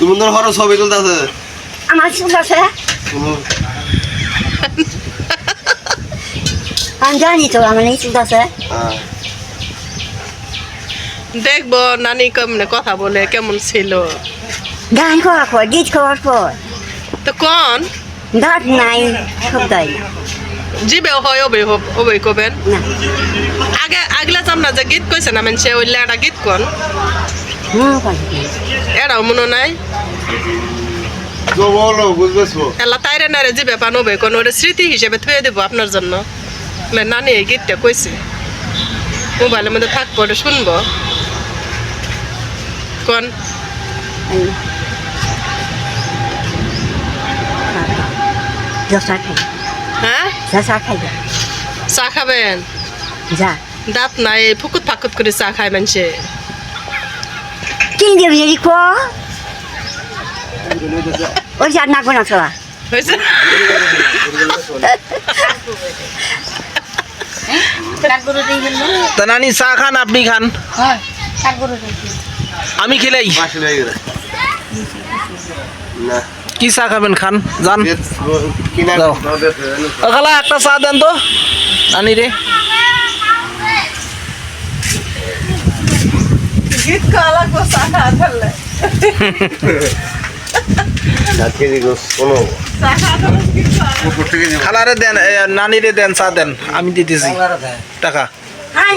তুমি ধর হরো ছবি তুলতেছে। আমার চুল আছে। আমি জানি তো আমার এই চুল আছে। দেখব নানি কেমনে কথা বলে কেমন ছিল। গান করার পর গীত করার পর। তো কোন? দাঁত নাই শব্দই না জিবে হয় ওবে ওবে কবেন? না। আগে আগলা চামনা যে গীত কইছে না মানুষে ওই লেডা গীত কোন? এরাও মনে নাই? এলা তাইরে নারে ওবে কোন স্মৃতি হিসেবে থুয়ে দেবো আপনার জন্য। নানি এই গীতটা কইছে। মোবাইলের মধ্যে থাকব ওটা শুনব। কোন? হ্যাঁ? খাই যা চা খাবেন? যা। দাঁত নাই ফুকুত ফাকুত করে চা খায় মানুষে। কিন দেবি যদি কো ওই যা না কোনা তা নানি চা খান আপনি খান আমি খেলাই কি চা খাবেন খান যান ও খালা একটা চা দেন তো নানি রে গীত খাওয়া লাগবো চা খাওয়া ধরলে কেজি গোস শোনো চা খাওয়া ধরলে গীত খাওয়া উপর থেকে যে খালারে দেন এ, নানি রে দেন চা দেন আমি দিতেছি। টাকা। হ্যাঁ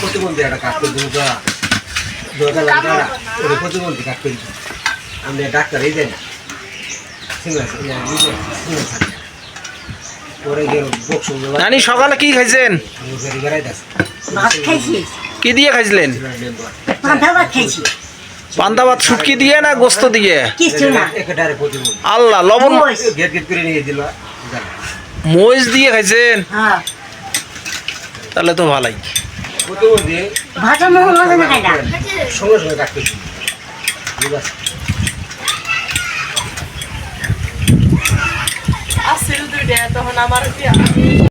প্রতিবন্ধী একটা কাজ করে দরকার লাগবে না ওটা প্রতিবন্ধী কাজ আমরা ডাক্তার এই দেয় না। সিঙ্গেল সিঙ্গেল নানি সকালে কি খাইছেন? কি দিয়ে খাইছিলেন? পান্তা ভাত শুটকি দিয়ে না গোস্ত দিয়ে? আল্লাহ লবণ বস। গেট গেট করে নিয়ে দিল। জানা মহিষ দিয়ে খাইছেন? হ্যাঁ। তাহলে তো ভালাই ভাজন মজা না খাই না সঙ্গে সঙ্গে কাজ করছি ঠিক আছে আসছিল দুইটা তখন আমার